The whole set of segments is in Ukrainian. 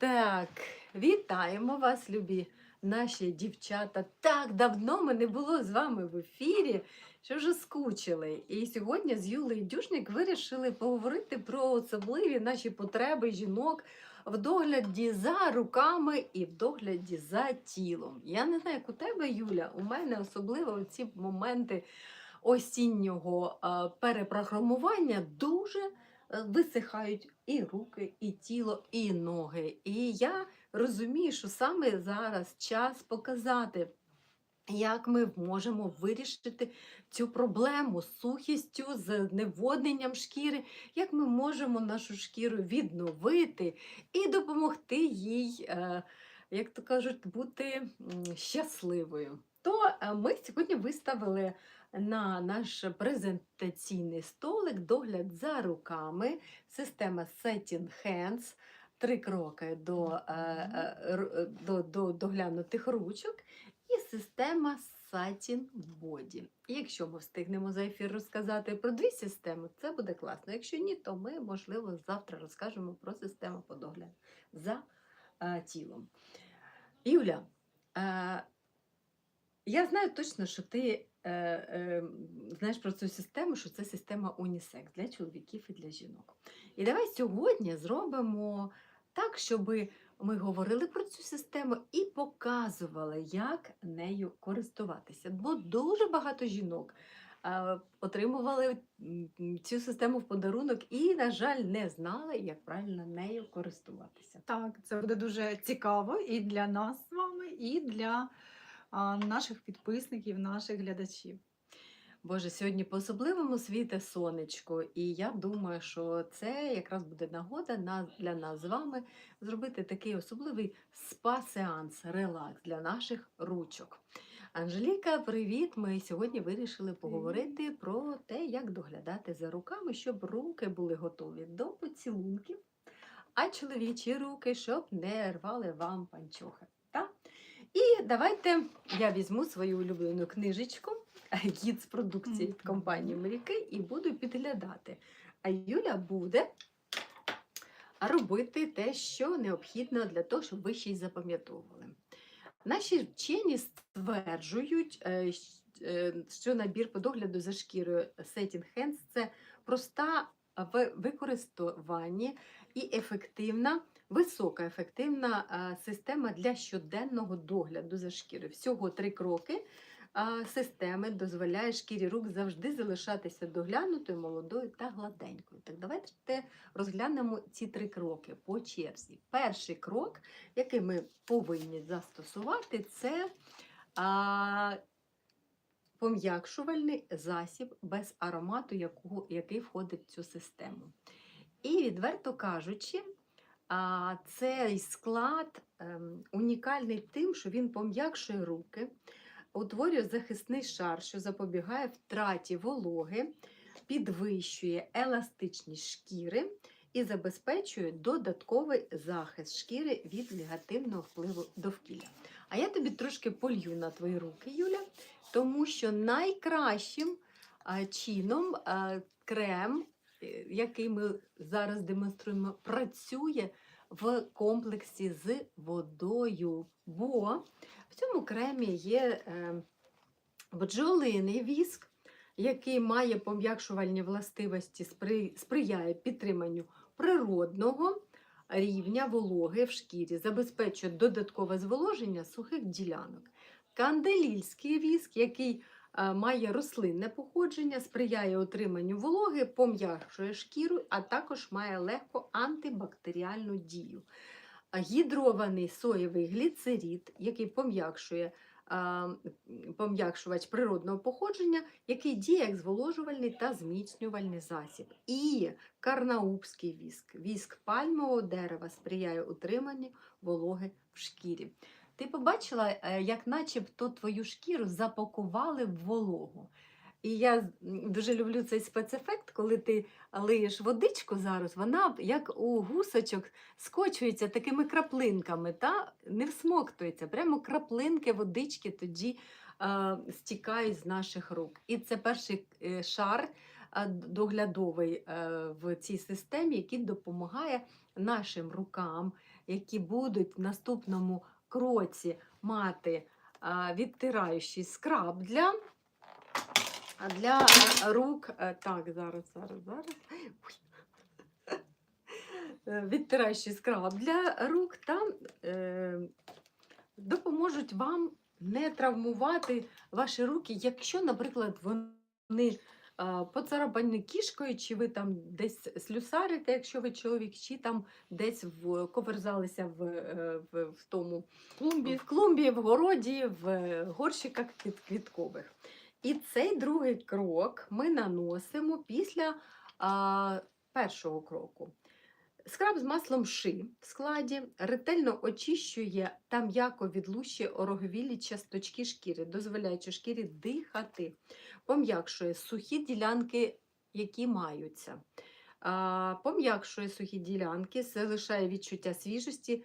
Так, вітаємо вас, любі наші дівчата. Так давно ми не було з вами в ефірі, що вже скучили. І сьогодні з Юлею Дюшник вирішили поговорити про особливі наші потреби жінок в догляді за руками і в догляді за тілом. Я не знаю, як у тебе, Юля, у мене особливо ці моменти осіннього перепрограмування дуже висихають і руки, і тіло, і ноги. І я розумію, що саме зараз час показати. Як ми можемо вирішити цю проблему з сухістю, з неводненням шкіри, як ми можемо нашу шкіру відновити і допомогти їй, е, як то кажуть, бути щасливою. То е, ми сьогодні виставили на наш презентаційний столик догляд за руками, система Setting Hands, три кроки до, е, е, е, до, до доглянутих ручок, і система Satin Body. Якщо ми встигнемо за ефір розказати про дві системи, це буде класно. Якщо ні, то ми, можливо, завтра розкажемо про систему по догляду за тілом. Юля, я знаю точно, що ти е, е, знаєш про цю систему, що це система унісекс для чоловіків і для жінок. І давай сьогодні зробимо так, щоб ми говорили про цю систему і показували, як нею користуватися. Бо дуже багато жінок е, отримували цю систему в подарунок і, на жаль, не знали, як правильно нею користуватися. Так, це буде дуже цікаво і для нас з вами, і для наших підписників, наших глядачів. Боже, сьогодні по-особливому світе сонечко, і я думаю, що це якраз буде нагода на, для нас з вами зробити такий особливий спа-сеанс, релакс для наших ручок. Анжеліка, привіт! Ми сьогодні вирішили поговорити про те, як доглядати за руками, щоб руки були готові до поцілунків, а чоловічі руки, щоб не рвали вам панчохи. І давайте я візьму свою улюблену книжечку гід з продукції від компанії Мріки і буду підглядати. А Юля буде робити те, що необхідно для того, щоб ви ще й запам'ятовували. Наші вчені стверджують, е, е, що набір по догляду за шкірою Setting Hands – це проста в використанні і ефективна, високоефективна е, система для щоденного догляду за шкірою. Всього три кроки системи дозволяє шкірі рук завжди залишатися доглянутою, молодою та гладенькою. Так давайте розглянемо ці три кроки по черзі. Перший крок, який ми повинні застосувати, це пом'якшувальний засіб без аромату, якого, який входить в цю систему. І відверто кажучи, цей склад ем, унікальний тим, що він пом'якшує руки, утворює захисний шар, що запобігає втраті вологи, підвищує еластичність шкіри і забезпечує додатковий захист шкіри від негативного впливу довкілля. А я тобі трошки полью на твої руки, Юля, тому що найкращим чином крем, е, який ми зараз демонструємо, працює в комплексі з водою. Бо в цьому кремі є е, бджолиний віск, який має пом'якшувальні властивості, сприяє підтриманню природного рівня вологи в шкірі, забезпечує додаткове зволоження сухих ділянок. Канделільський віск, який е, має рослинне походження, сприяє отриманню вологи, пом'якшує шкіру, а також має легко антибактеріальну дію. Гідрований соєвий гліцерид, який пом'якшує пом'якшувач природного походження, який діє як зволожувальний та зміцнювальний засіб. І карнаубський віск, віск пальмового дерева сприяє утриманню вологи в шкірі. Ти побачила, е, як начебто твою шкіру запакували в вологу. І я дуже люблю цей спецефект, коли ти лиєш водичку зараз, вона як у гусочок скочується такими краплинками, та не всмоктується. Прямо краплинки водички тоді е, стікають з наших рук. І це перший е, шар доглядовий е, в цій системі, який допомагає нашим рукам, які будуть в наступному кроці мати відтираючий скраб для, для е, рук. Е, Так, зараз, зараз, зараз. Е, Відтираючий скраб для рук та е, допоможуть вам не травмувати ваші руки, якщо, наприклад, вони а, поцарапані кішкою, чи ви там десь слюсарите, якщо ви чоловік, чи там десь в, коверзалися в, в, в тому Клумбі. в клумбі, в городі, в горщиках квіт- квіткових. І цей другий крок ми наносимо після а, першого кроку. Скраб з маслом ши в складі ретельно очищує та м'яко відлущує ороговілі часточки шкіри, дозволяючи шкірі дихати, пом'якшує сухі ділянки, які маються. Пом'якшує сухі ділянки, залишає відчуття свіжості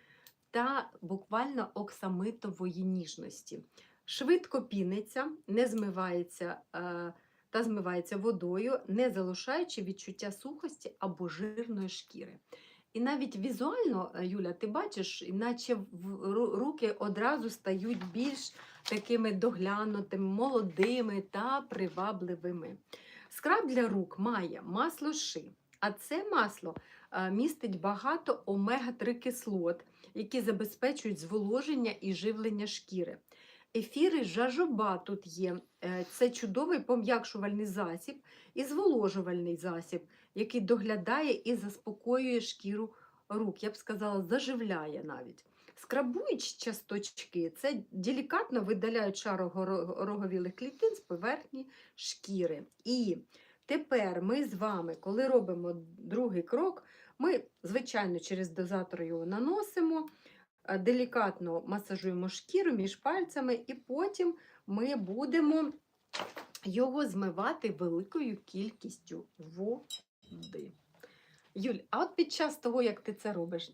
та буквально оксамитової ніжності. Швидко піниться, не змивається е, та змивається водою, не залишаючи відчуття сухості або жирної шкіри. І навіть візуально, е, Юля, ти бачиш, наче руки одразу стають більш такими доглянутими, молодими та привабливими. Скраб для рук має масло ши, а це масло е, містить багато омега-3 кислот, які забезпечують зволоження і живлення шкіри. Ефіри жажоба тут є. Е, Це чудовий пом'якшувальний засіб і зволожувальний засіб, який доглядає і заспокоює шкіру рук. Я б сказала, заживляє навіть. Скрабуючі часточки це делікатно видаляють шару роговілих клітин з поверхні шкіри. І тепер ми з вами, коли робимо другий крок, ми, звичайно, через дозатор його наносимо, делікатно масажуємо шкіру між пальцями, і потім ми будемо його змивати великою кількістю води. Юль, а от під час того, як ти це робиш,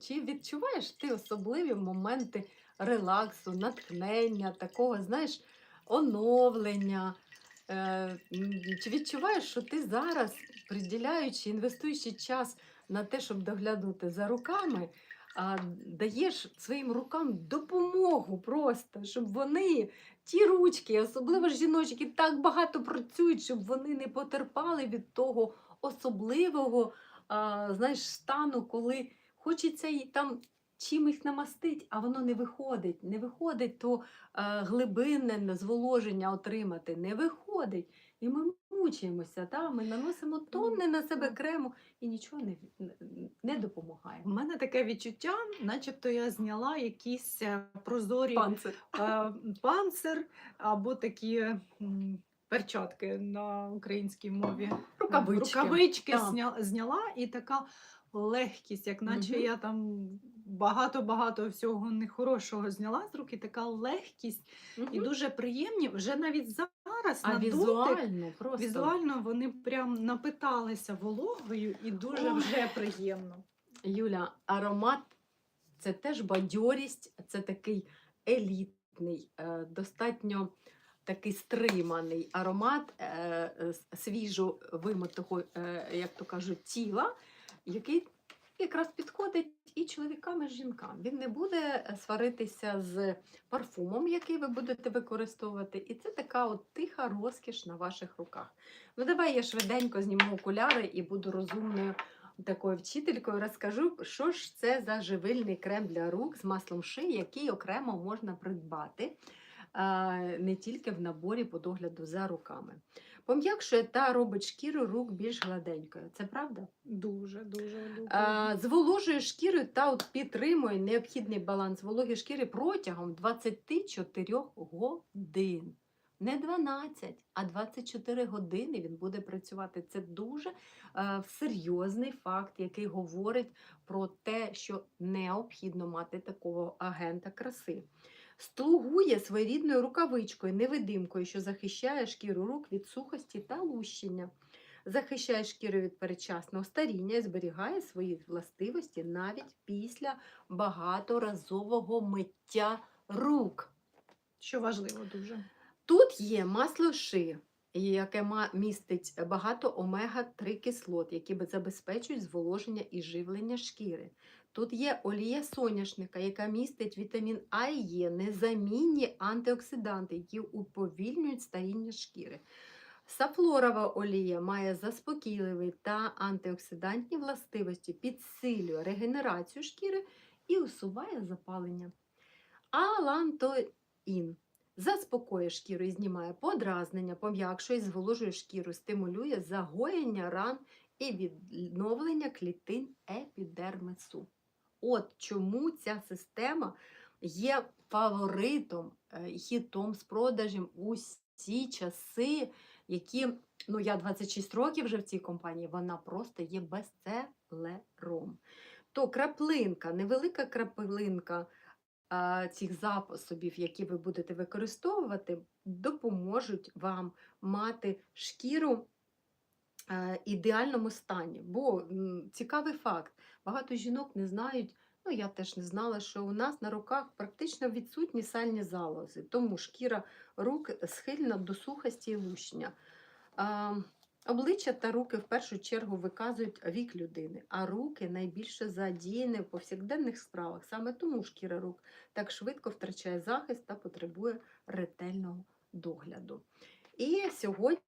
чи відчуваєш ти особливі моменти релаксу, натхнення, такого, знаєш, оновлення? Е, Чи відчуваєш, що ти зараз, приділяючи, інвестуючи час на те, щоб доглядати за руками, а, даєш своїм рукам допомогу просто, щоб вони, ті ручки, особливо жіночки, так багато працюють, щоб вони не потерпали від того особливого а, знаєш, стану, коли хочеться і там чимось намастить, а воно не виходить. Не виходить то а, глибинне зволоження отримати, не виходить. І ми мучаємося, та? ми наносимо тонни на себе крему і нічого не, не допомагає. У мене таке відчуття, начебто я зняла якісь е, прозорі Панцир. е, панцир або такі перчатки на українській мові. Рукавички. Рукавички Так. зня- зняла і така легкість, як наче Мгм. я там багато-багато всього нехорошого зняла з руки, така легкість і дуже приємні. Вже навіть зараз А на дотик візуально просто. Візуально вони прям напиталися вологою і дуже Ой. вже приємно. Юля, аромат це теж бадьорість, це такий елітний, е, достатньо такий стриманий аромат е, е, свіжо вимитого, як то кажуть, тіла, який якраз підходить і чоловікам, і жінкам. Він не буде е, сваритися з парфумом, який ви будете використовувати. І це така от тиха розкіш на ваших руках. Ну, давай я швиденько зніму окуляри і буду розумною такою вчителькою розкажу, що ж це за живильний крем для рук з маслом ши, який окремо можна придбати не тільки в наборі по догляду за руками. Пом'якшує та робить шкіру рук більш гладенькою. Це правда? Дуже, дуже, дуже. А, зволожує шкіру та от підтримує необхідний баланс вологи шкіри протягом 24 годин. Не 12, а 24 години він буде працювати. Це дуже е, серйозний факт, який говорить про те, що необхідно мати такого агента краси. Слугує своєрідною рукавичкою, невидимкою, що захищає шкіру рук від сухості та лущення захищає шкіру від передчасного старіння і зберігає свої властивості навіть після багаторазового миття рук. Що важливо дуже. Тут є масло ши, яке містить багато омега-3 кислот, які забезпечують зволоження і живлення шкіри. Тут є олія соняшника, яка містить вітамін А і Е, незамінні антиоксиданти, які уповільнюють старіння шкіри. Сафлорова олія має заспокійливі та антиоксидантні властивості, підсилює регенерацію шкіри і усуває запалення. Алантоїн заспокоює шкіру і знімає подразнення, пом'якшує і зволожує шкіру, стимулює загоєння ран і відновлення клітин епідермису. От чому ця система є фаворитом, е, хітом з продажем усі часи, які, ну я 26 років вже в цій компанії, вона просто є бестселером. То краплинка, невелика краплинка а, цих засобів, які ви будете використовувати, допоможуть вам мати шкіру е, ідеальному стані. Бо цікавий факт, багато жінок не знають. Ну, я теж не знала, що у нас на руках практично відсутні сальні залози, тому шкіра рук схильна до сухості і лущення. А, обличчя та руки в першу чергу виказують вік людини, а руки найбільше задіяні в повсякденних справах. Саме тому шкіра рук так швидко втрачає захист та потребує ретельного догляду. І сьогодні е,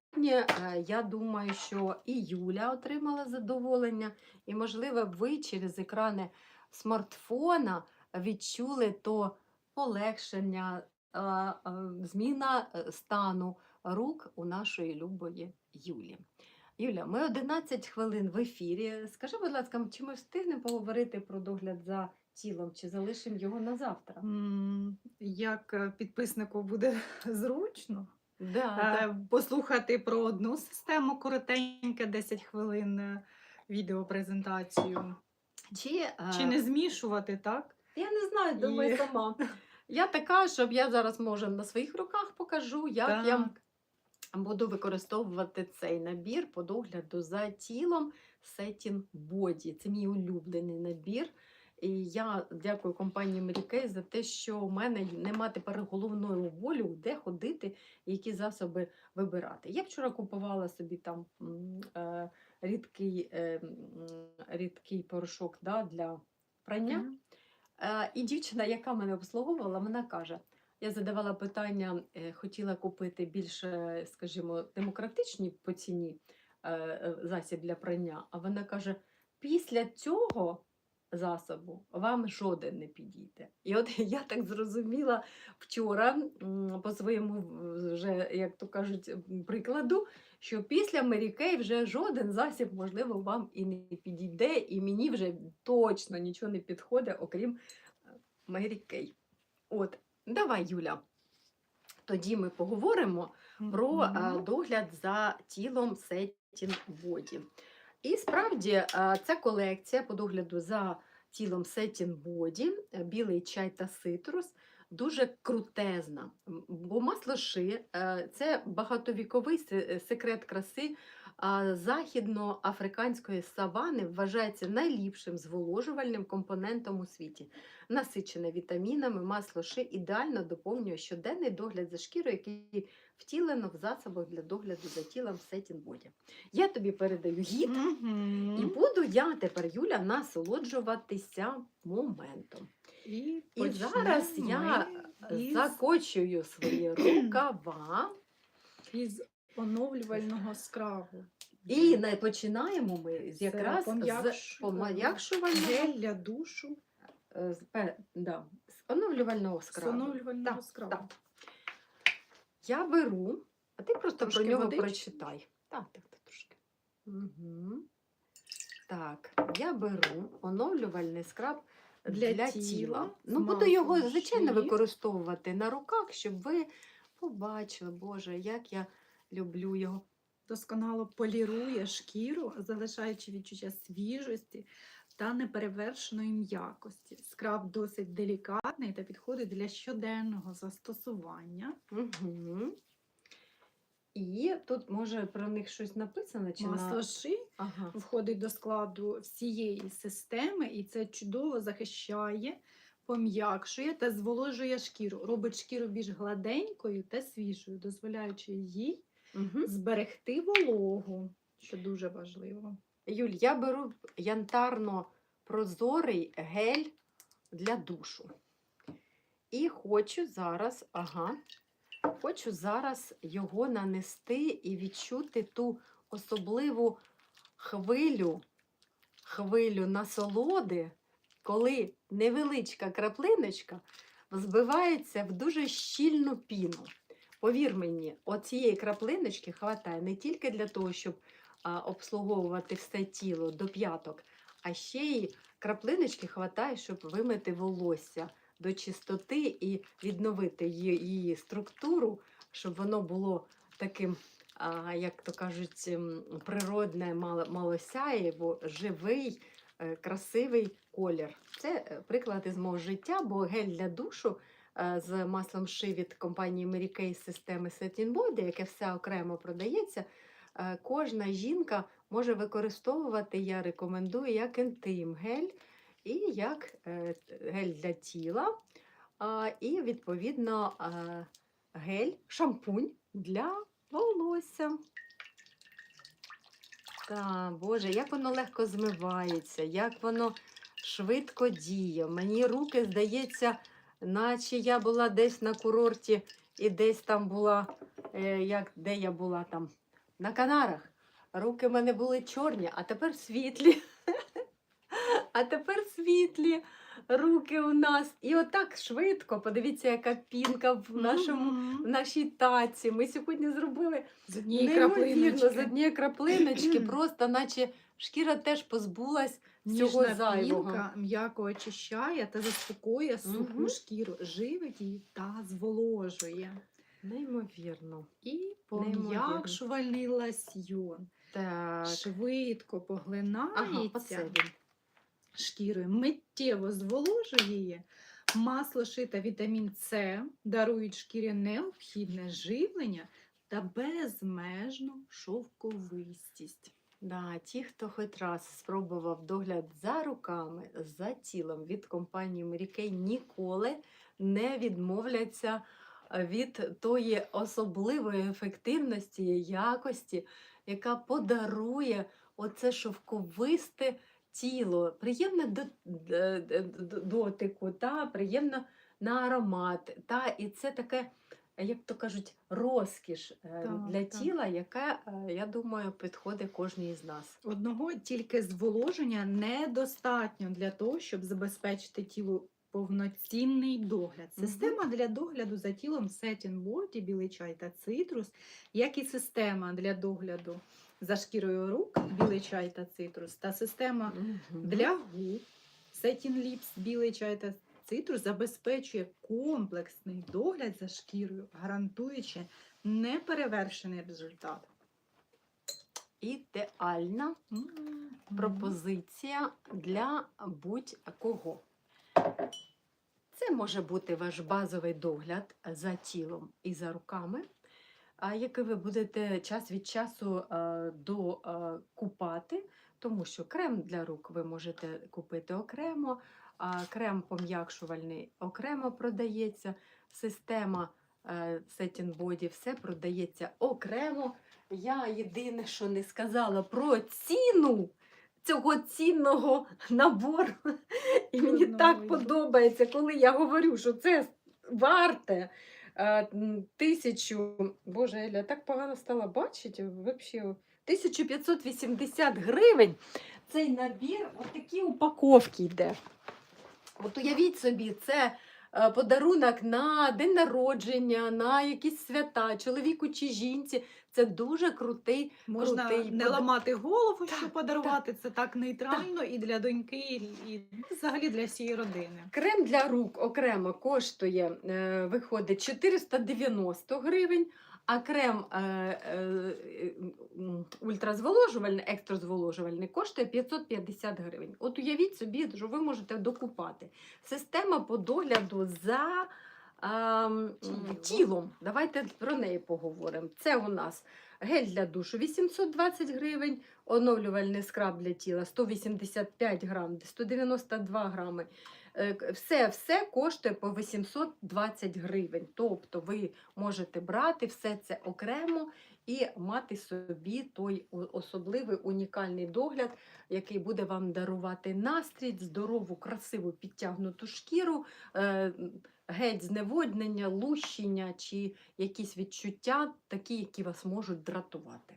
я думаю, що і Юля отримала задоволення, і, можливо, ви через екрани смартфона відчули то полегшення, а, а, зміна е, стану рук у нашої любої Юлі. Юля, ми 11 хвилин в ефірі. Скажи, будь ласка, чи ми встигнемо поговорити про догляд за тілом, чи залишимо його на завтра? Як е, підписнику буде зручно Да, е, послухати про одну систему коротеньке 10 хвилин е, відеопрезентацію. Чи, Чи е, не змішувати, так? Я не знаю, думаю І- сама. Я така, щоб я зараз може на своїх руках покажу, як я буду використовувати цей набір по догляду за тілом Setting Body. Це мій улюблений набір. І я дякую компанії Kay за те, що у мене нема тепер головної болю, де ходити, які засоби вибирати. Я вчора купувала собі там е, рідкий, е, рідкий порошок да, для прання. Е, І дівчина, яка мене обслуговувала, вона каже: я задавала питання, е, хотіла купити більш, е, скажімо, демократичні по ціні е, е, засіб для прання. А вона каже: після цього засобу вам жоден не підійде. І от я так зрозуміла вчора по своєму вже, як то кажуть, прикладу, що після Kay вже жоден засіб, можливо, вам і не підійде, і мені вже точно нічого не підходить, окрім е, Kay. От, давай, Юля. Тоді ми поговоримо про е, Мгм. догляд за тілом Setting Body. І справді це ця колекція по догляду за тілом Setting Body, е, білий чай та цитрус, дуже крутезна. Бо масло ши е, це багатовіковий е, секрет краси західноафриканської савани вважається найліпшим зволожувальним компонентом у світі. Насичене вітамінами, масло ши ідеально доповнює щоденний догляд за шкірою, який втілено в засобах для догляду за тілом Setting Body. Я тобі передаю гід, і буду я тепер, Юля, насолоджуватися моментом. І, І зараз я із, Закочую свої рукава. із оновлювального скрабу. І не починаємо ми з Це якраз з пом'якшувального- пом'якшувального Гель для душу, е, з пе- да, з оновлювального з скрабу. оновлювального Так, скрабу. так. Я беру, а ти просто Трошки про нього водички? прочитай. Так, так, так, трошки. Угу. Так, я беру оновлювальний скраб для, Для тіла. тіла Ну, буду його, звичайно, використовувати на руках, щоб ви побачили, Боже, як я люблю його. Досконало полірує шкіру, залишаючи відчуття свіжості та неперевершеної м'якості. Скраб досить делікатний та підходить для щоденного застосування. Угу. І тут, може, про них щось написано? Чи Масло на... ши Ага. входить до складу всієї системи, і це чудово захищає, пом'якшує та зволожує шкіру, робить шкіру більш гладенькою та свіжою, дозволяючи їй Угу. зберегти вологу, що дуже важливо. Юль, я беру янтарно-прозорий гель для душу. І хочу зараз, ага, хочу зараз його нанести і відчути ту особливу хвилю, хвилю насолоди, коли невеличка краплиночка збивається в дуже щільну піну. Повір мені, оцієї краплиночки хватає не тільки для того, щоб а, обслуговувати все тіло до п'яток, а ще й краплиночки хватає, щоб вимити волосся до чистоти і відновити її, її структуру, щоб воно було таким, а, як то кажуть, ем, природне, мало, малосяєво, живий, е, красивий колір. Це е, приклад із мого життя, бо гель для душу з маслом ши від компанії Mary Kay системи Satin Body, яке все окремо продається. е, Кожна жінка може використовувати, я рекомендую, як інтим гель і як е, гель для тіла, і відповідно е, гель, шампунь для волосся. Та, Боже, як воно легко змивається, як воно швидко діє. Мені руки, здається, наче я була десь на курорті і десь там була, е, як, де я була там, на Канарах. Руки в мене були чорні, а тепер світлі. А тепер світлі руки у нас. І отак швидко. Подивіться, яка пінка в нашому. В нашій таці ми сьогодні зробили з однієї з краплиночки. однієї краплиночки, просто наче шкіра теж позбулась Ніжна зайвого. пінка м'яко очищає та заспокоює суху Мгм. шкіру, живить її та зволожує. Неймовірно. І пом'якшувальний ласьйон Так. швидко Ага, поглинається оце він. шкірою, миттєво зволожує її. Масло шита вітамін С дарують шкірі необхідне живлення та безмежну шовковистість. Да, ті, хто хоч раз спробував догляд за руками, за тілом від компанії Kay, ніколи не відмовляться е, від тої особливої ефективності якості, яка подарує оце шовковисте тіло, приємне дотику, та, приємно на аромат. Та, і це таке, як то кажуть, розкіш е, Так, для так. тіла, яка, е, я думаю, підходить кожній з нас. Одного тільки зволоження недостатньо для того, щоб забезпечити тілу повноцінний догляд. Система для догляду за тілом Satin Body, білий чай та цитрус, як і система для догляду за шкірою рук, білий чай та цитрус, та система для губ Satin Lips, білий чай та цитрус забезпечує комплексний догляд за шкірою, гарантуючи неперевершений результат. ідеальна пропозиція для будь-кого. Це може бути ваш базовий догляд за тілом і за руками, який ви будете час від часу е, докупати, тому що крем для рук ви можете купити окремо, крем пом'якшувальний окремо продається, система е, Satin Body все продається окремо. Я єдине, що не сказала про ціну цього цінного набору. І мені так Ой. подобається, коли я говорю, що це варте е, тисячу. Боже, Еля, так погано стала бачити. Вообще, 1580 гривень. Цей набір, отакі упаковки йде. От уявіть собі, це е, подарунок на день народження, на якісь свята, чоловіку чи жінці. Це дуже крутий. Можна крутий не пода- ламати голову, Так, що подарувати. Це так нейтрально і для доньки, і, і взагалі для всієї родини. Крем для рук окремо коштує, е, виходить 490 гривень, а крем е, е, ультразволожувальний, екстразволожувальний коштує 550 гривень. От уявіть собі, що ви можете докупати. Система по догляду за е, Тілом. тілом. Давайте про неї поговоримо. Це у нас гель для душу 820 гривень, оновлювальний скраб для тіла 185 грам, 192 грами. Е, Все, все коштує по 820 гривень. Тобто ви можете брати все це окремо і мати собі той особливий унікальний догляд, який буде вам дарувати настрій, здорову, красиву підтягнуту шкіру, е, геть зневоднення, лущення чи якісь відчуття, такі, які вас можуть дратувати.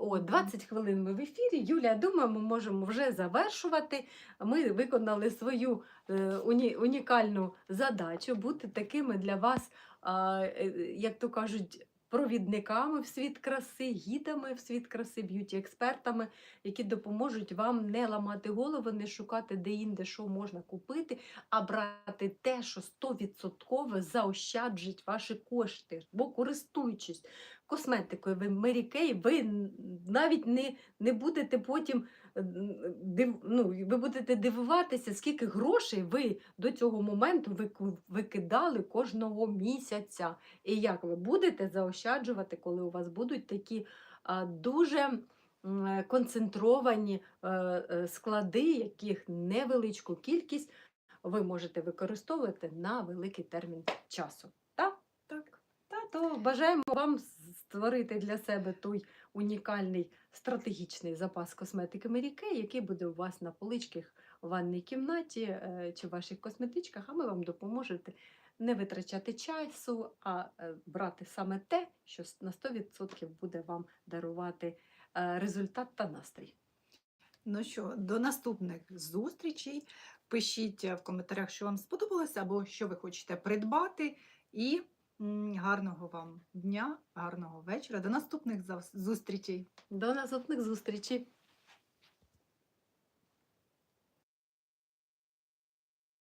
О, 20 хвилин ми в ефірі. Юлія, думаю, ми можемо вже завершувати. Ми виконали свою е, уні- унікальну задачу бути такими для вас, е, як то кажуть, провідниками в світ краси, гідами в світ краси, б'юті-експертами, які допоможуть вам не ламати голову, не шукати де-інде, що можна купити, а брати те, що 100% заощаджить ваші кошти. Бо користуючись косметикою ви Mary Kay, ви навіть не, не будете потім е, див, ну, ви будете дивуватися, скільки грошей ви до цього моменту викидали кожного місяця. І як ви будете заощаджувати, коли у вас будуть такі а, дуже е, концентровані е, склади, яких невеличку кількість ви можете використовувати на великий термін часу. Так? Так. Та, то бажаємо вам створити для себе той унікальний стратегічний запас косметики Kay, який буде у вас на поличках в ванній кімнаті е, чи в ваших косметичках, а ми вам допоможете не витрачати часу, а е, брати саме те, що на 100% буде вам дарувати е, результат та настрій. Ну що, до наступних зустрічей. Пишіть в коментарях, що вам сподобалося, або що ви хочете придбати. І гарного вам дня, гарного вечора. До наступних зустрічей. До наступних зустрічей!